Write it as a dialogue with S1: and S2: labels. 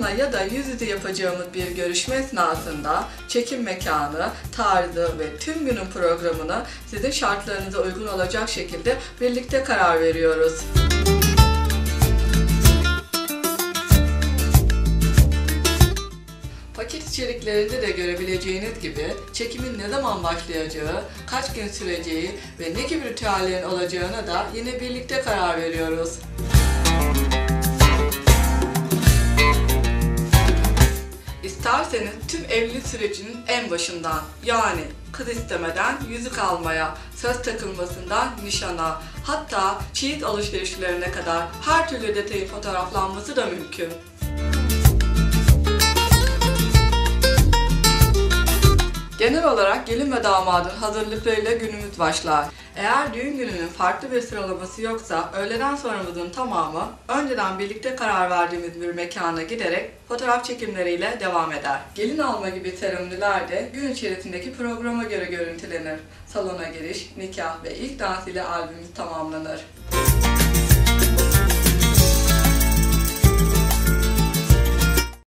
S1: ise yüz yüze yapacağımız bir görüşme esnasında çekim mekanı, tarzı ve tüm günün programını sizin şartlarınıza uygun olacak şekilde birlikte karar veriyoruz. Paket içeriklerinde de görebileceğiniz gibi çekimin ne zaman başlayacağı, kaç gün süreceği ve ne gibi ritüellerin olacağına da yine birlikte karar veriyoruz. İsterseniz tüm evlilik sürecinin en başından yani kız istemeden yüzük almaya, söz takılmasından nişana, hatta çeyiz alışverişlerine kadar her türlü detayın fotoğraflanması da mümkün. Genel olarak gelin ve damadın hazırlıklarıyla günümüz başlar. Eğer düğün gününün farklı bir sıralaması yoksa öğleden sonramızın tamamı önceden birlikte karar verdiğimiz bir mekana giderek fotoğraf çekimleriyle devam eder. Gelin alma gibi seremoniler de gün içerisindeki programa göre görüntülenir. Salona giriş, nikah ve ilk dans ile albümümüz tamamlanır.